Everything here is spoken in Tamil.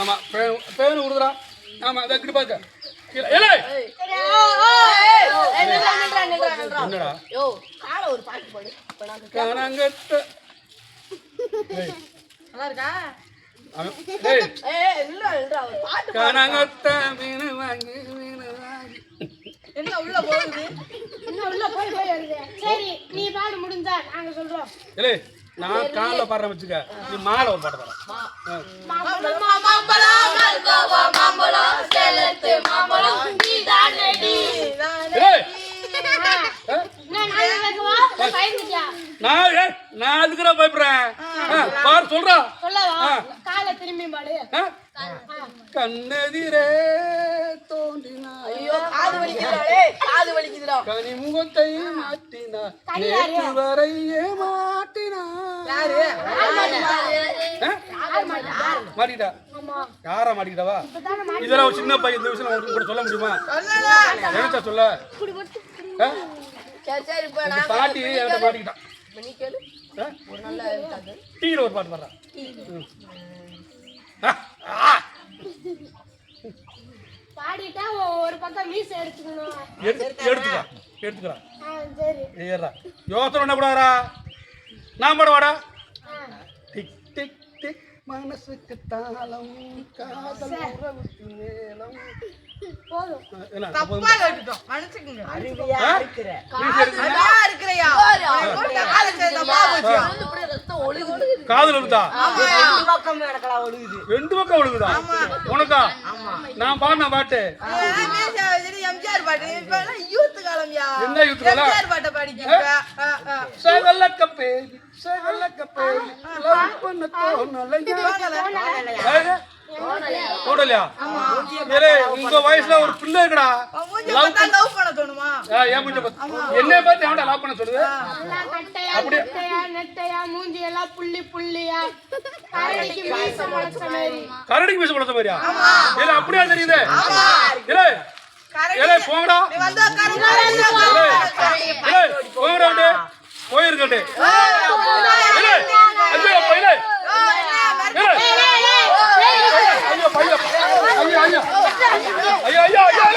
ஆமா பேன் பேன் விடுதுடா ஆமா அதை இப்படி பார்க்க கீழே. ஏலே! என்னடா? காணாங்கட்ட. காணாங்கட்ட மீன் வாங்கி மீன் வாங்கி. என்ன உள்ள போகுது? இன்னும் உள்ள போய் போய் வருது? சரி நீ பாடு முடிஞ்சா நாங்க சொல்றோம். ஏலே நான் காலில் பாடுறேன் வச்சுக்க. நீ மாலை ஒரு பாட்டு பாடுற மாம்பழம் மாம்பழம் மல்கோவா மாம்பழம் செலத்து மாம்பழம் நீதான் ரெடி ஏய் ஆ? நான் நான் அதுக்குற பயப்படுறேன் ஆ, சொல்றா காலை திரும்பி பாடு கண்ணெதிரே தோன்றினாய் ஐயோ காது வலிக்குதுடா காது வலிக்குதுடா கனிமுகத்தை மாட்டினார் நேற்று வரை ஏமாட்டினார் யாரு மாட்டிக்கிட்டா? யாரா மாட்டிக்கிட்டவா? இதெல்லாம் ஒரு சின்ன பையன் இந்த விஷயம் உங்களுக்கு கூட சொல்ல முடியுமா? நினைச்சா சொல்ல? போட்டு என்கிட்ட மாட்டிக்கிட்டான் டீல ஒரு பாட்டு ஆ. பாடிட்டா ஒரு பக்கம் மீசை எடுத்துக்கணும். எடுத்து எடுத்துக்கா எடுத்துக்கிறான் ஆ, சரி. ஏறா. யோசனை பண்ண கூடாதா நான் பாட வாடா. Tick tick tick. மனசுக்கு தாளம் காதல் உறவுக்கு மேலம் ஒழுகுது. காதுல ரெண்டு பக்கம் ஒழுகுது. ரெண்டு பக்கம் விழுகுதா உனக்கா? நான் பாடின பாட்டு. எம்ஜிஆர் பாட்டு. யூத் காலம்யா என்ன youth காலம்? எம்ஜிஆர் பாட்டை பாடிக்க சகல கப்பேரி சகல கப்பேரி தோணலையா? உங்க வயசுல ஒரு பிள்ளை இருக்குடா. லவ் பண்ண தோணுமா? ஆ, என் மூஞ்ச பார்த்து எவன்டா லவ் பண்ண சொல்லுது? எல்லாம் கட்டையா நெட்டையா நெட்டையா மூஞ்சி எல்லாம் புள்ளி புள்ளியா. கரடிக்கு மீசை முளைச்ச மாதிரி. கரடிக்கு மீச கொடுத்த மாதிரியா? ஏலே அப்படியா தெரியுது? போங்கடா. ஐயோ